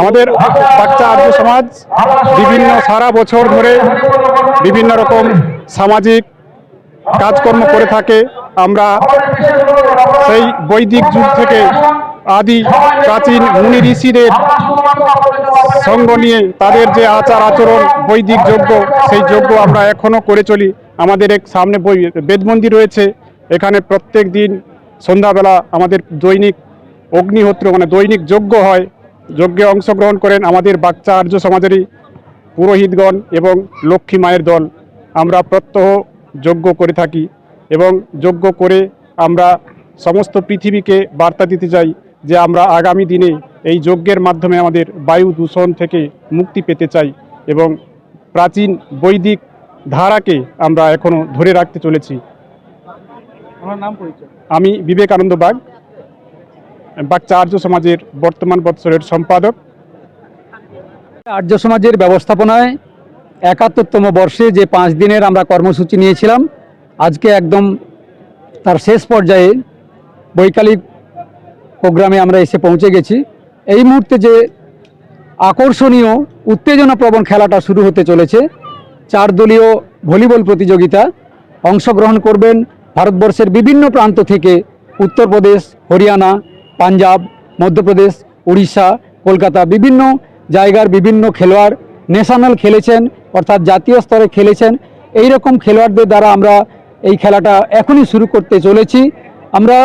আমাদের বাচ্চা আর্য সমাজ বিভিন্ন সারা বছর ধরে বিভিন্ন রকম সামাজিক কাজকর্ম করে থাকে। আমরা সেই বৈদিক যুগ থেকে আদি প্রাচীন মুনি ঋষিদের সঙ্গ নিয়ে তাদের যে আচার আচরণ, বৈদিক যজ্ঞ, সেই যজ্ঞ আমরা এখনও করে চলি। আমাদের এক সামনে বই বেদমন্দির রয়েছে। এখানে প্রত্যেক দিন সন্ধ্যাবেলা আমাদের দৈনিক অগ্নিহোত্র মানে দৈনিক যজ্ঞ হয়। যজ্ঞে অংশগ্রহণ করেন আমাদের বাচ্চা আর্য সমাজেরই পুরোহিতগণ এবং লক্ষ্মী মায়ের দল। আমরা প্রত্যহ যজ্ঞ করে থাকি এবং যজ্ঞ করে আমরা সমস্ত পৃথিবীকে বার্তা দিতে চাই যে আমরা আগামী দিনে এই যজ্ঞের মাধ্যমে আমাদের বায়ু দূষণ থেকে মুক্তি পেতে চাই এবং প্রাচীন বৈদিক ধারাকে আমরা এখনও ধরে রাখতে চলেছি। আমার নাম পরিচয়। আমি বিবেকানন্দ বাগ। বাচ্চা আর্য সমাজের বর্তমান বৎসরের সম্পাদক। আর্য সমাজের ব্যবস্থাপনায় একাত্তরতম বর্ষে যে পাঁচ দিনের আমরা কর্মসূচি নিয়েছিলাম, আজকে একদম তার শেষ পর্যায়ে বৈকালিক প্রোগ্রামে আমরা এসে পৌঁছে গেছি। এই মুহূর্তে যে আকর্ষণীয়, উত্তেজনাপ্রবণ খেলাটা শুরু হতে চলেছে, চার দলীয় ভলিবল প্রতিযোগিতা অংশগ্রহণ করবেন ভারতবর্ষের বিভিন্ন প্রান্ত থেকে উত্তরপ্রদেশ, হরিয়ানা পাঞ্জাব, মধ্যপ্রদেশ, উড়িষ্যা, কলকাতা বিভিন্ন জায়গার বিভিন্ন খেলোয়াড় ন্যাশনাল খেলেছেন, অর্থাৎ জাতীয় স্তরে খেলেছেন। এই রকম খেলোয়াড়দের দ্বারা আমরা এই খেলাটা এখনই শুরু করতে চলেছি। আমরা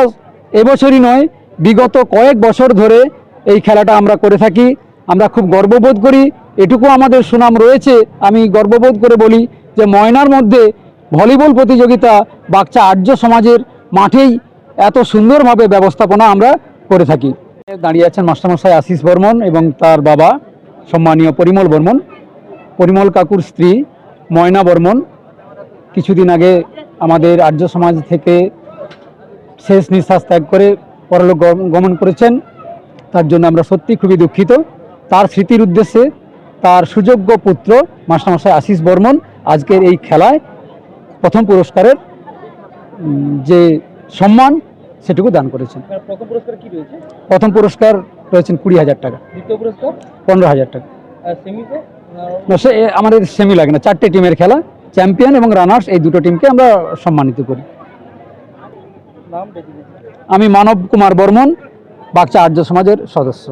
এবছরই নয়, বিগত কয়েক বছর ধরে এই খেলাটা আমরা করে থাকি। আমরা খুব গর্ববোধ করি। এটুকু আমাদের সুনাম রয়েছে। আমি গর্ববোধ করে বলি যে ময়নার মধ্যে ভলিবল প্রতিযোগিতা বাচ্চা আর্য সমাজের মাঠেই এত সুন্দরভাবে ব্যবস্থাপনা আমরা করে থাকি। দাঁড়িয়ে আছেন মাস্টারমশাই আশিস বর্মন এবং তার বাবা সম্মানীয় পরিমল বর্মন, পরিমল কাকুর স্ত্রী ময়না বর্মন। কিছুদিন আগে আমাদের আর্য সমাজ থেকে শেষ নিঃশ্বাস ত্যাগ করে পরলোক গম- গমন করেছেন। তার জন্য আমরা সত্যি খুবই দুঃখিত। তার স্মৃতির উদ্দেশ্যে তার সুযোগ্য পুত্র মাস্টারমশাই আশিস বর্মন আজকের এই খেলায় প্রথম পুরস্কারের যে সম্মান সেটুকু দান করেছেন। প্রথম পুরস্কার কি রয়েছে? প্রথম পুরস্কার রয়েছেন কুড়ি হাজার টাকা। দ্বিতীয় পুরস্কার? পনেরো হাজার টাকা। না, সে আমাদের সেমি লাগে না চারটে টিমের খেলা চ্যাম্পিয়ন এবং রানার্স এই দুটো টিমকে আমরা সম্মানিত করি। আমি মানব কুমার বর্মন বাগচা আর্য সমাজের সদস্য।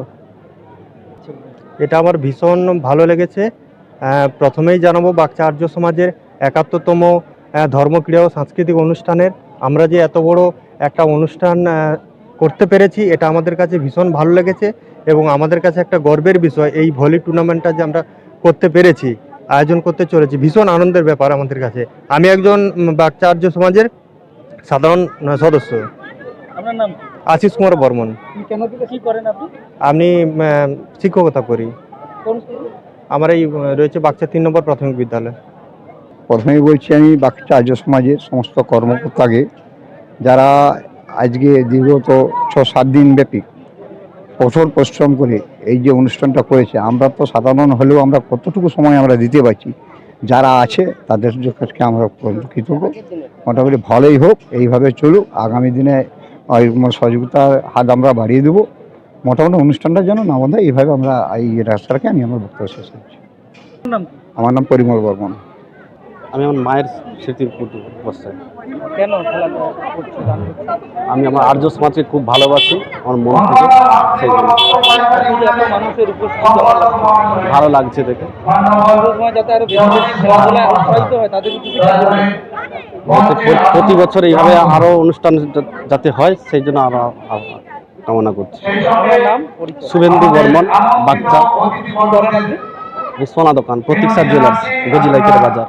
এটা আমার ভীষণ ভালো লেগেছে। প্রথমেই জানাব বাচ্চা আর্য সমাজের একাত্তরতম ধর্মক্রিয়া ও সাংস্কৃতিক অনুষ্ঠানের। আমরা যে এত বড় একটা অনুষ্ঠান করতে পেরেছি। এটা আমাদের কাছে ভীষণ ভালো লেগেছে এবং আমাদের কাছে একটা গর্বের বিষয় এই ভলি টুর্নামেন্টটা যে আমরা করতে পেরেছি আয়োজন করতে চলেছি ভীষণ আনন্দের ব্যাপার আমাদের কাছে। আমি একজন উম, বাচ্চা আর্য সমাজের সাধারণ সদস্য। আপনার নাম? কি? আশিস কুমার বর্মন। আপনি কেন থেকে কি করেন আপনি? আমি শিক্ষকতা করি। আমার এই রয়েছে বাচ্চা তিন নম্বর প্রাথমিক বিদ্যালয়। প্রথমেই বলছি আমি বাচ্চা আর্য সমাজের সমস্ত কর্মকর্তাকে যারা আজকে দীর্ঘত ছ সাত দিন ব্যাপী কঠোর পরিশ্রম করে এই যে অনুষ্ঠানটা করেছে আমরা তো সাধারণ হলেও আমরা কতটুকু সময় আমরা দিতে পারছি যারা আছে তাদের কাছে আমরা কৃতজ্ঞ। মোটামুটি ভালোই হোক এইভাবে চলুক আগামী দিনে সহযোগিতার হাত আমরা বাড়িয়ে দেবো। মোটামুটি অনুষ্ঠানটা যেন না বন্ধ এইভাবে আমরা এই রাস্তাটাকে আমি আমার বক্তব্য শেষ করছি। আমার নাম পরিমল বর্মন। আমি আমার মায়ের স্মৃতির প্রতি অবস্থায়। কেন? আমি আমার আর্য সমাজকে খুব ভালোবাসি আমার মন থেকে সেই জন্য? ভালো লাগছে দেখে। হয় প্রতি বছর এইভাবে আরও অনুষ্ঠান যাতে হয় সেই জন্য আরও কামনা করছি। শুভেন্দু বর্মন বাচ্চা সোনা দোকান প্রতীক্ষা জুয়েলার্স গজিলাইকের বাজার।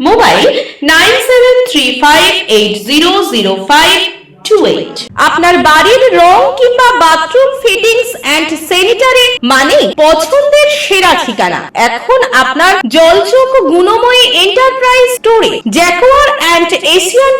mobile nine seven three five eight zero zero five two eight আপনার বাড়ির রং কিংবা বাথরুম ফিটিংস মানে পছন্দের সেরা ঠিকানা। এখন আপনার এন্টারপ্রাইজ স্টোরে এশিয়ান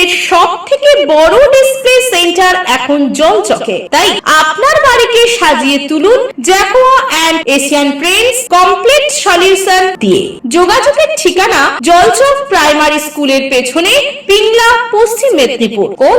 এর সব থেকে বড় ডিসপ্লে সেন্টার এখন জলচকে। তাই আপনার বাড়িকে সাজিয়ে তুলুন Jaquar and Asian paints complete solution দিয়ে। যোগাযোগের ঠিকানা জলচক প্রাইমারি স্কুলের পেছনে, পিংলা, পশ্চিম মেদিনীপুর। কল